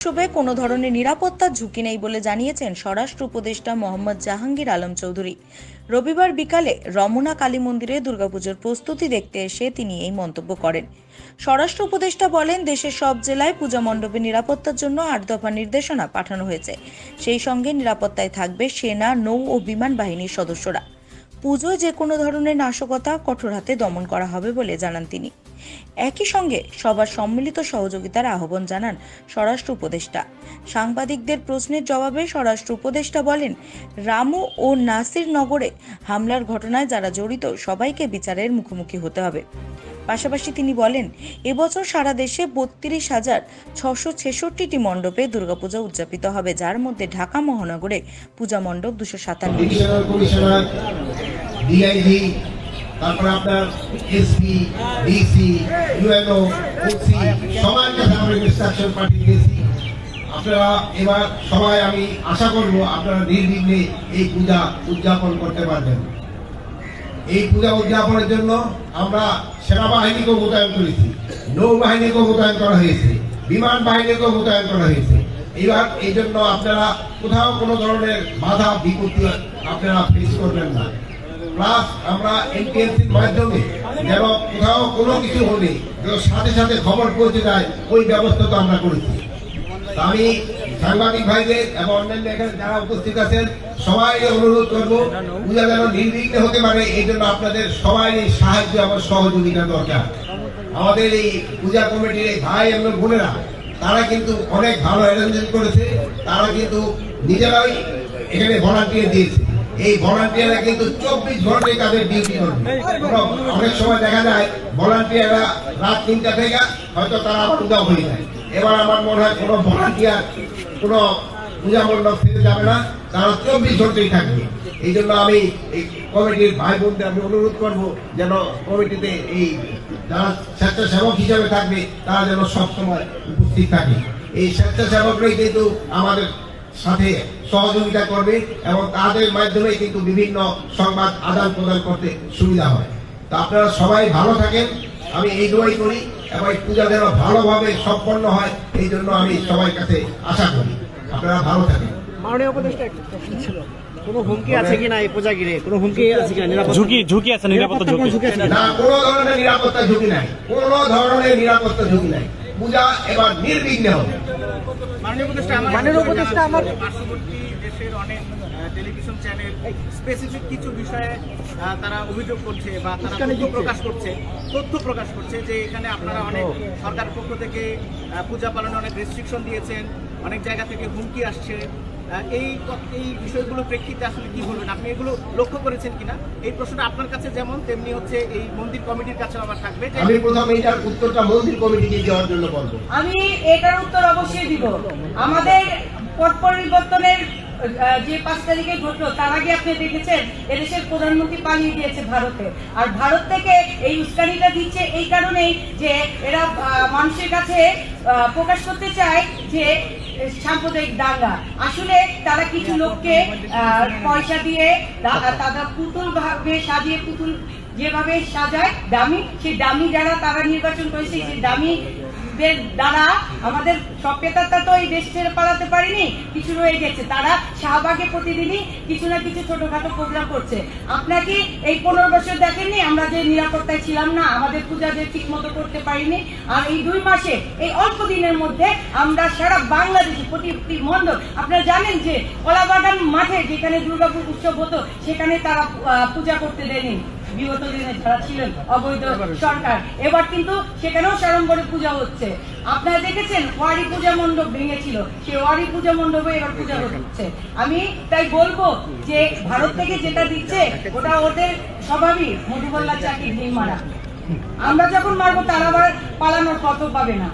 উৎসবে কোনো ধরনের নিরাপত্তার ঝুঁকি নেই বলে জানিয়েছেন স্বরাষ্ট্র উপদেষ্টা মোহাম্মদ জাহাঙ্গীর আলম চৌধুরী। রবিবার বিকালে রমনা কালী মন্দিরে দুর্গাপুজোর প্রস্তুতি দেখতে এসে তিনি এই মন্তব্য করেন। স্বরাষ্ট্র উপদেষ্টা বলেন, দেশের সব জেলায় পূজা মণ্ডপে নিরাপত্তার জন্য আট দফা নির্দেশনা পাঠানো হয়েছে। সেই সঙ্গে নিরাপত্তায় থাকবে সেনা, নৌ ও বিমান বাহিনীর সদস্যরা। পুজোয় যে কোনো ধরনের নাশকতা কঠোর হাতে দমন করা হবে বলে জানান তিনি। একই সঙ্গে সবার সম্মিলিত সহযোগিতার আহ্বান জানান স্বরাষ্ট্র উপদেষ্টা। সাংবাদিকদের প্রশ্নের জবাবে স্বরাষ্ট্র উপদেষ্টা বলেন, রামু ও নাসির নগরে হামলার ঘটনায় যারা জড়িত সবাইকে বিচারের মুখোমুখি হতে হবে। পাশাপাশি তিনি বলেন, এবছর সারা দেশে বত্রিশ হাজার ছশো ছেষট্টিটি মণ্ডপে দুর্গাপূজা উদযাপিত হবে, যার মধ্যে ঢাকা মহানগরে পূজা মণ্ডপ দুশো সাতান্ন ডিআইজি তারপরে আপনার এসপি ডিসি ইউএনও ওসি সবার কাছে আমরা ইনস্ট্রাকশন পাঠিয়ে দিয়েছি আপনারা এবার সবাই আমি আশা করব আপনারা নির্বিঘ্নে এই পূজা উদযাপন করতে পারবেন। এই পূজা উদযাপনের জন্য আমরা সেনাবাহিনীকেও মোতায়েন করেছি, নৌবাহিনীকেও মোতায়েন করা হয়েছে, বিমান বাহিনীকেও মোতায়েন করা হয়েছে। এবার এই জন্য আপনারা কোথাও কোনো ধরনের বাধা, বিপত্তি আপনারা ফেস করবেন না। প্লাস আমরা এনটিএনসির মাধ্যমে যেন কোথাও কোনো কিছু হলে সাথে সাথে খবর পৌঁছে যায়, ওই ব্যবস্থা তো আমরা করেছি। আমি সাংবাদিক ভাইদের এবং অন্যান্য এখানে যারা উপস্থিত আছেন সবাই অনুরোধ করব পূজা যেন নির্বিঘ্নে হতে পারে, এই জন্য আপনাদের সবাই সাহায্য আমার সহযোগিতা দরকার। আমাদের এই পূজা কমিটির এই ভাই এবং বোনেরা, তারা কিন্তু অনেক ভালো অ্যারেঞ্জমেন্ট করেছে, তারা কিন্তু নিজেরাই এখানে ভলান্টিয়ার দিয়েছে। এই ভলান্টিয়াররা কিন্তু চব্বিশ ঘন্টায় তাদের ডিউটি করবে। অনেক সময় দেখা যায় ভলান্টিয়াররা রাত তিনটা থেকে হয়তো তারা পূজা হয়ে যায়। এবার আমার মনে হয় কোনো ভলান্টিয়ার কোনো পূজা মণ্ডপ থেকে যাবে না তারা চব্বিশ ঘন্টাই থাকবে। এই জন্য আমি এই কমিটির ভাই বোনদের আমি অনুরোধ করব যেন কমিটিতে এই যারা স্বেচ্ছাসেবক হিসাবে থাকবে তারা যেন সবসময় উপস্থিত থাকে। এই স্বেচ্ছাসেবকরাই কিন্তু আমাদের সাথে সহযোগিতা করবে এবং তাদের মাধ্যমে কিন্তু বিভিন্ন সংবাদ আদান প্রদান করতে সুবিধা হয়। তো আপনারা সবাই ভালো থাকেন আমি এই দোয়াই করি এবং এই পূজা যেন ভালোভাবে সম্পন্ন হয় এই জন্য আমি সবার কাছে আশা করি। আপনারা ভালো থাকেন। মাননীয় উপদেষ্টা একটা প্রশ্ন ছিল। কোনো হুমকি আছে কিনা এই পূজা ঘিরে? কোনো হুমকি আছে কিনা? নিরাপত্তা ঝুঁকি ঝুঁকি আছে নিরাপত্তা ঝুঁকি। ঝুঁকি আছে না কোনো ধরনের নিরাপত্তা ঝুঁকি নাই। কোনো ধরনের নিরাপত্তা ঝুঁকি নাই। পূজা এবার নির্বিঘ্নে হবে। মাননীয় উপদেষ্টা আমার মাননীয় উপদেষ্টা আমার- পার্শ্ববর্তী দেশের অনেক টেলিভিশন চ্যানেল স্পেসিফিক কিছু বিষয়ে তারা অভিযোগ করছে বা তারা তথ্য প্রকাশ করছে। তথ্য প্রকাশ করছে যে এখানে আপনারা অনেক সরকার পক্ষ থেকে পূজা পালনে অনেক রেস্ট্রিকশন দিয়েছেন অনেক জায়গা থেকে হুমকি আসছে। এই এই বিষয়গুলো প্রেক্ষিতে আসলে কি বলবেন? আপনি এগুলো লক্ষ্য করেছেন কিনা? এই প্রশ্নটা আপনার কাছে যেমন তেমনি হচ্ছে এই মন্দির কমিটির কাছে আমার থাকবে আমি প্রথম এইটার উত্তরটা মন্দির কমিটিকে দেওয়ার জন্য বলব। আমি এটার উত্তর অবশ্যই দিব। আমাদের পট পরিবর্তনের যে পাঁচ তারিখে ঘটলো তার আগে আপনি দেখেছেন এদেশের প্রধানমন্ত্রী পালিয়ে গিয়েছে ভারতে। আর ভারত থেকে এই উস্কানিটা দিচ্ছে এই কারণেই যে এরা আহ, মানুষের কাছে আহ, প্রকাশ করতে চায় যে সাম্প্রদায়িক দাঙ্গা। আসলে তারা কিছু লোককে পয়সা দিয়ে তারা পুতুল ভাবে সাজিয়ে পুতুল যেভাবে সাজায়, দামি, সেই দামি যারা তারা নির্বাচন করেছে, সেই দামি দের দ্বারা আমাদের সব তো এই দেশ ছেড়ে পালাতে পারিনি, কিছু রয়ে গেছে। তারা শাহবাগে প্রতিদিনই কিছু না কিছু ছোটখাটো প্রোগ্রাম করছে। আপনাকে এই পনেরো বছর দেখেননি? আমরা যে নিরাপত্তায় ছিলাম না, আমাদের পূজা যে ঠিক মতো করতে পারিনি, আর এই দুই মাসে, এই অল্প দিনের মধ্যে আমরা সারা বাংলাদেশে প্রতি প্রতি মণ্ডল আপনারা জানেন যে কলাবাগান মাঠে যেখানে দুর্গাপুর উৎসব হতো, সেখানে তারা পূজা করতে দেয়নি। বিগত দিনে যারা ছিলেন অবৈধ সরকার এবার কিন্তু সেখানেও সাড়ম্বরে পূজা হচ্ছে। আপনারা দেখেছেন ওয়ারি পূজা মণ্ডপ ভেঙেছিল। সেই ওয়ারি পূজা মণ্ডপে এবার পূজা হচ্ছে। আমি তাই বলব যে ভারত থেকে যেটা দিচ্ছে ওটা ওদের স্বভাবই মধুবল্লা চাকরি মারা। আমরা যখন মারবো তারা আবার পালানোর পথ পাবে না।